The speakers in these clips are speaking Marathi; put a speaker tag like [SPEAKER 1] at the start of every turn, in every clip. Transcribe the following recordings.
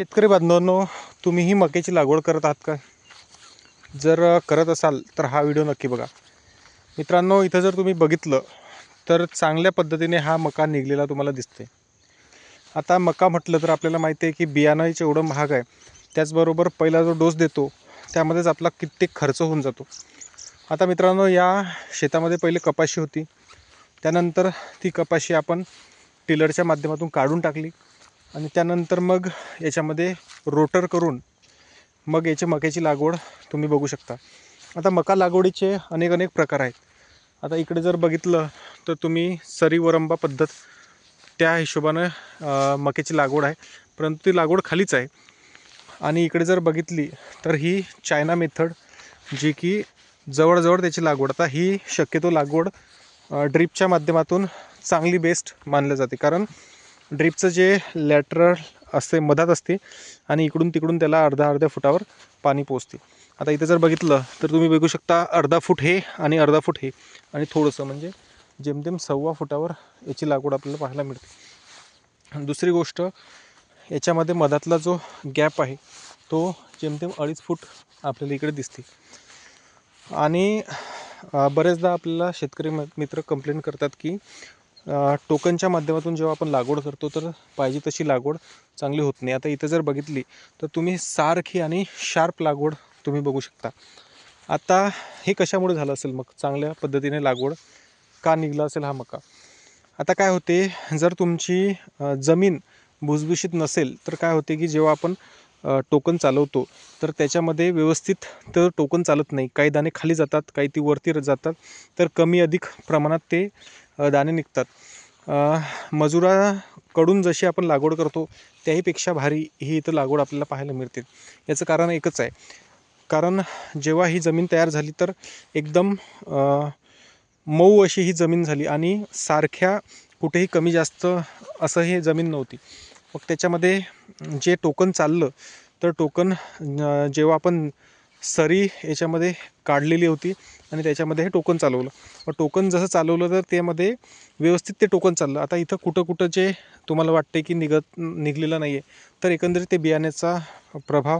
[SPEAKER 1] शेतकरी बांधवांनो तुम्हीही मक्याची लागवड करत आहात का? जर करत असाल तर हा व्हिडिओ नक्की बघा. मित्रांनो इथं जर तुम्ही बघितलं तर चांगल्या पद्धतीने हा मका निघलेला तुम्हाला दिसते आता मका म्हटलं तर आपल्याला माहिती आहे की बियाणंच एवढं महाग आहे त्याचबरोबर पहिला जो डोस देतो त्यामध्येच आपला कित्येक खर्च होऊन जातो. आता मित्रांनो या शेतामध्ये पहिले कपाशी होती. त्यानंतर ती कपाशी आपण टिलरच्या माध्यमातून काढून टाकली. आणि त्यानंतर मग याच्यामध्ये रोटर करून मग याची मक्याची लागवड तुम्ही बघू शकता. आता मका लागवडीचे अनेक अनेक प्रकार आहेत. आता इकडे जर बघितलं तर तुम्ही सरी वरंबा पद्धत त्या हिशोबानं मक्याची लागवड आहे. परंतु ती लागवड खालीच आहे. आणि इकडे जर बघितली तर ही चायना मेथड जी की जवळजवळ त्याची लागवड आता ही शक्यतो लागवड ड्रीपच्या माध्यमातून चांगली बेस्ट मानली जाते. कारण ड्रीपचं जे लॅटरल असते मधात असते आणि इकडून तिकडून त्याला अर्धा अर्ध्या फुटावर पाणी पोचते आता इथं जर बघितलं तर तुम्ही बघू शकता अर्धा फूट हे आणि अर्धा फूट हे आणि थोडंसं म्हणजे जेमतेम सव्वा फुटावर याची लागवड आपल्याला पाहायला मिळते. दुसरी गोष्ट याच्यामध्ये मधातला जो गॅप आहे तो जेमतेम अडीच फूट आपल्याला इकडे दिसते. आणि बरेचदा आपल्याला शेतकरी म- मित्र कंप्लेंट करतात की टोकनच्या माध्यमातून जेव्हा आपण लागवड करतो तर पाहिजे तशी लागवड चांगली होत नाही. आता इथं जर बघितली तर तुम्ही सारखी आणि शार्प लागवड तुम्ही बघू शकता. आता हे कशामुळे झालं असेल मग? चांगल्या पद्धतीने लागवड का निघला असेल हा मका? आता काय होते जर तुमची जमीन भुसभुशीत नसेल तर काय होते की जेव्हा आपण टोकन चालवतो तर त्याच्यामध्ये व्यवस्थित तर टोकन चालत नाही. काही दाणे खाली जातात काही ती वरती जातात तर कमी अधिक प्रमाणात ते दाणे निघतात. मजुराकडून जशी आपण लागवड करतो त्याहीपेक्षा भारी ही इथं लागवड आपल्याला पाहायला मिळते. याचं कारण एकच आहे. कारण जेव्हा ही जमीन तयार झाली तर एकदम मऊ अशी ही जमीन झाली आणि सारख्या कुठेही कमी जास्त असं हे जमीन नव्हती. मग त्याच्यामध्ये जे टोकन चाललं तर टोकन जेव्हा आपण सरी याच्यामध्ये काढलेली होती आणि त्याच्यामध्ये हे टोकन चालवलं. मग टोकन जसं चालवलं तर त्यामध्ये व्यवस्थित ते टोकन चाललं. आता इथं कुठं कुठं जे तुम्हाला वाटते की निघत निघलेलं नाही आहे तर एकंदरीत ते बियाण्याचा प्रभाव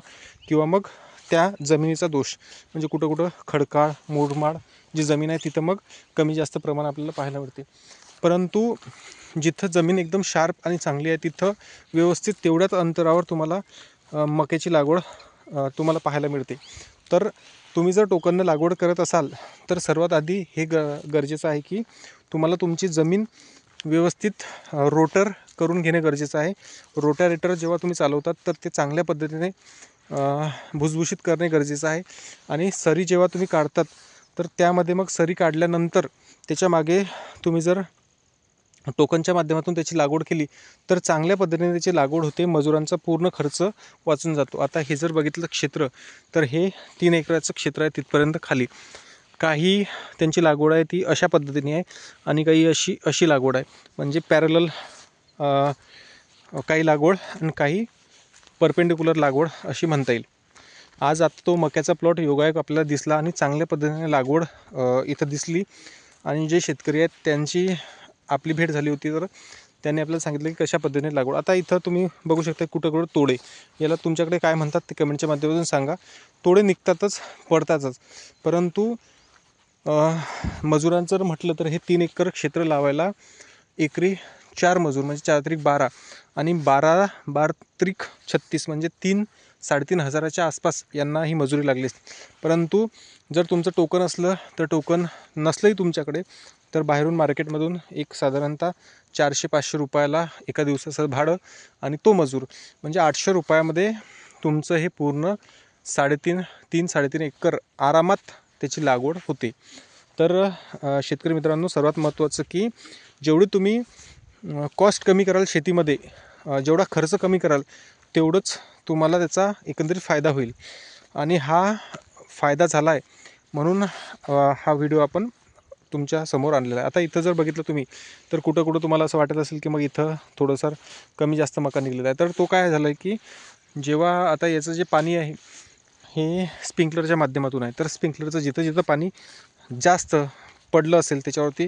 [SPEAKER 1] किंवा मग त्या जमिनीचा दोष म्हणजे कुठं कुठं खडकाळ मुरमाड जी जमीन आहे तिथं मग कमी जास्त प्रमाण आपल्याला पाहायला मिळते. परंतु जिथं जमीन एकदम शार्प आणि चांगली आहे तिथं व्यवस्थित तेवढ्याच अंतरावर तुम्हाला मक्याची लागवड तुम्हाला पाहायला मिळते. तर तुम्ही जर टोकननं लागवड करत असाल तर सर्वात आधी हे ग गरजेचं आहे की तुम्हाला तुमची जमीन व्यवस्थित रोटर करून घेणे गरजेचं आहे. रोटारेटर जेव्हा तुम्ही चालवतात तर ते चांगल्या पद्धतीने भुसभुशीत करणे गरजेचं आहे. आणि सरी जेव्हा तुम्ही काढतात तर त्यामध्ये मग सरी काढल्यानंतर त्याच्यामागे तुम्ही जर टोकनच्या माध्यमातून त्याची लागवड केली तर चांगल्या पद्धतीने त्याची लागवड होते मजुरांचा पूर्ण खर्च वाचून जातो. आता हे जर बघितलं क्षेत्र तर हे तीन एकराचं क्षेत्र आहे तिथपर्यंत खाली. काही त्यांची लागवड आहे ती अशा पद्धतीने आहे आणि काही अशी अशी लागवड आहे. म्हणजे पॅरलल काही लागवड आणि काही परपेंडिक्युलर लागवड अशी म्हणता येईल. आज आता तो मक्याचा प्लॉट योगायोग आपल्याला दिसला आणि चांगल्या पद्धतीने लागवड इथं दिसली. आणि जे शेतकरी आहेत त्यांची आपली भेट झाली होती तर त्यांनी आपल्याला सांगितलं की कशा पद्धतीने लागवड. आता इथं तुम्ही बघू शकता कुठं कुठं तोडे. याला तुमच्याकडे काय म्हणतात ते कमेंटच्या माध्यमातून सांगा. तोडे निघतातच पडतातच. परंतु मजुरांचं जर म्हटलं तर हे तीन एकर क्षेत्र लावायला एकरी चार मजूर म्हणजे चार त्रिक बारा आणि बारा बार त्रिक छत्तीस म्हणजे तीन साडेतीन हजाराच्या आसपास यांना ही मजुरी लागली परंतु जर तुमचं टोकन असलं तर टोकन नसलंही तुमच्याकडे. तर बाहेरून मार्केटमधून एक साधारणतः चारशे पाचशे रुपयाला एका दिवसाचं भाडं आणि तो मजूर. म्हणजे आठशे रुपयामध्ये तुमचं हे पूर्ण साडेतीन तीन साडेतीन एकर आरामात त्याची लागवड होते. तर शेतकरी मित्रांनो सर्वात महत्त्वाचं की जेवढी तुम्ही कॉस्ट कमी कराल शेतीमध्ये जेवढा खर्च कमी कराल तेवढंच तुम्हाला त्याचा एकंदरीत फायदा होईल. आणि हा फायदा झाला आहे म्हणून हा व्हिडिओ आपण तुमच्यासमोर आणलेला आहे. आता इथं जर बघितलं तुम्ही तर कुठं कुठं तुम्हाला असं वाटत असेल की मग इथं थोडंसं कमी जास्त मका निघलेला आहे. तर तो काय झालं आहे की जेव्हा आता याचं जे पाणी आहे हे स्प्रिंकलरच्या माध्यमातून आहे. तर स्प्रिंकलरचं जिथं जिथं पाणी जास्त पडलं असेल त्याच्यावरती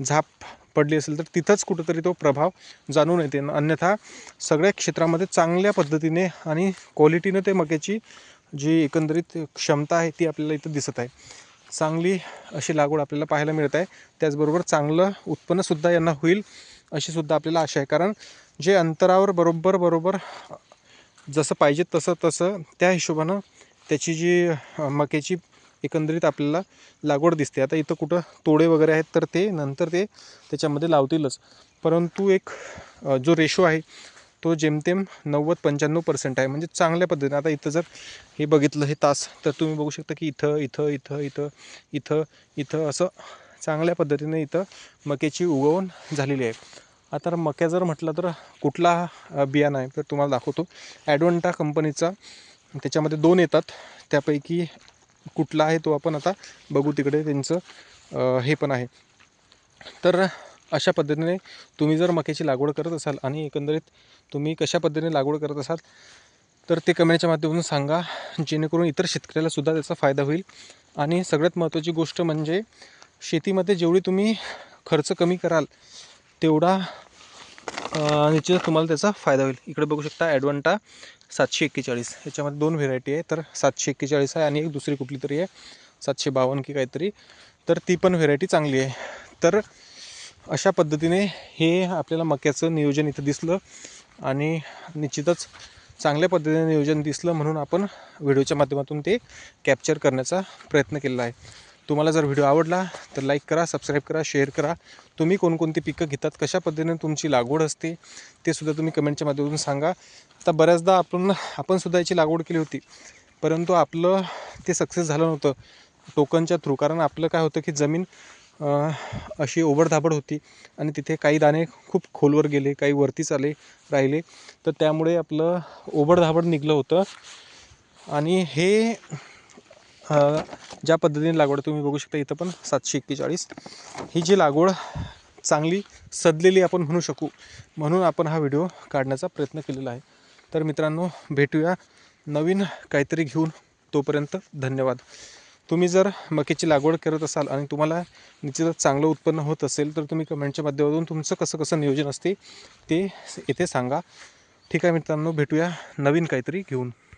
[SPEAKER 1] झाप पडली असेल तर तिथंच कुठंतरी तो प्रभाव जाणून येते. अन्यथा सगळ्या क्षेत्रामध्ये चांगल्या पद्धतीने आणि क्वालिटीनं ते मक्याची जी एकंदरीत क्षमता आहे ती आपल्याला इथं दिसत आहे. चांगली अशी लागवड आपल्याला पाहायला मिळत आहे. त्याचबरोबर चांगलं उत्पन्नसुद्धा यांना होईल अशी सुद्धा आपल्याला आशा आहे. कारण जे अंतरावर बरोबर बरोबर जसं पाहिजे तसं तसं त्या हिशोबानं त्याची जी मक्याची एकंदरीत आपल्याला लागवड दिसते. आता इथं कुठं तोडे वगैरे आहेत तर ते नंतर ते त्याच्यामध्ये लावतीलच. परंतु एक जो रेशो आहे तो जेमतेम नव्वद पंच्याण्णव पर्सेंट आहे. म्हणजे चांगल्या पद्धतीने. आता इथं जर हे बघितलं हे तास तर तुम्ही बघू शकता की इथं इथं इथं इथं इथं इथं असं चांगल्या पद्धतीने इथं मक्याची उगवण झालेली आहे. आता मक्या जर म्हटलं तर कुठला बियाणं आहे? तर तुम्हाला दाखवतो. ॲडवंटा कंपनीचा त्याच्यामध्ये दोन येतात. त्यापैकी कुठला आहे तो आपण आता बघू तिकडे. त्यांचं हे पण आहे. तर अशा पद्धतीने तुम्ही जर मक्याची लागवड करत असाल आणि एकंदरीत तुम्ही कशा पद्धतीने लागवड करत असाल तर ते कमेंटच्या माध्यमातून सांगा. जेणेकरून इतर शेतकऱ्याला सुद्धा त्याचा फायदा होईल. आणि सगळ्यात महत्त्वाची गोष्ट म्हणजे शेतीमध्ये जेवढी तुम्ही खर्च कमी कराल तेवढा अं, निश्चितच तुम्हाला त्याचा फायदा होईल. इकडे बघू शकता ॲडवंटा सातशे एक्केचाळीस. याच्यामध्ये दोन व्हेरायटी आहे तर सातशे एक्केचाळीस आहे आणि एक दुसरी कुठली तरी आहे सातशे बावन्न की काहीतरी. तर ती पण व्हेरायटी चांगली आहे. तर अशा पद्धतीने हे आपल्याला मक्याचं नियोजन इथं दिसलं आणि निश्चितच चांगल्या पद्धतीने नियोजन दिसलं म्हणून आपण व्हिडिओच्या माध्यमातून ते कॅप्चर करण्याचा प्रयत्न केलेला आहे. तुम्हाला जर व्हिडिओ आवडला तर लाईक करा सबस्क्राईब करा शेअर करा. तुम्ही कोणकोणती पिकं घेतात कशा पद्धतीने तुमची लागवड असते ते सुद्धा तुम्ही कमेंटच्या माध्यमातून सांगा. आता बऱ्याचदा आपण आपण सुद्धा याची लागवड केली होती परंतु आपलं ते सक्सेस झालं नव्हतं. टोकनच्या थ्रू कारण आपलं काय होतं की जमीन अशी ओबडधाबड होती आणि तिथे काही दाणे खूप खोलवर गेले काही वरतीच आले राहिले. तर त्यामुळे आपलं ओबडधाबड निघलं होतं. आणि हे ज्या पद्धतीने लागवड तुम्ही बघू शकता इथं पण सातशे एक्केचाळीस. ही जी लागवड चांगली सदलेली आपण म्हणू शकू म्हणून आपण हा व्हिडिओ काढण्याचा प्रयत्न केलेला आहे. तर मित्रांनो भेटूया नवीन काहीतरी घेऊन. तोपर्यंत धन्यवाद. तुम्ही जर मक्याची लागवड करत असाल आणि तुम्हाला निश्चितच चांगलं उत्पन्न होत असेल तर तुम्ही कमेंटच्या माध्यमातून तुमचं कसं कसं नियोजन असते ते येथे सांगा. ठीक आहे मित्रांनो भेटूया नवीन काहीतरी घेऊन.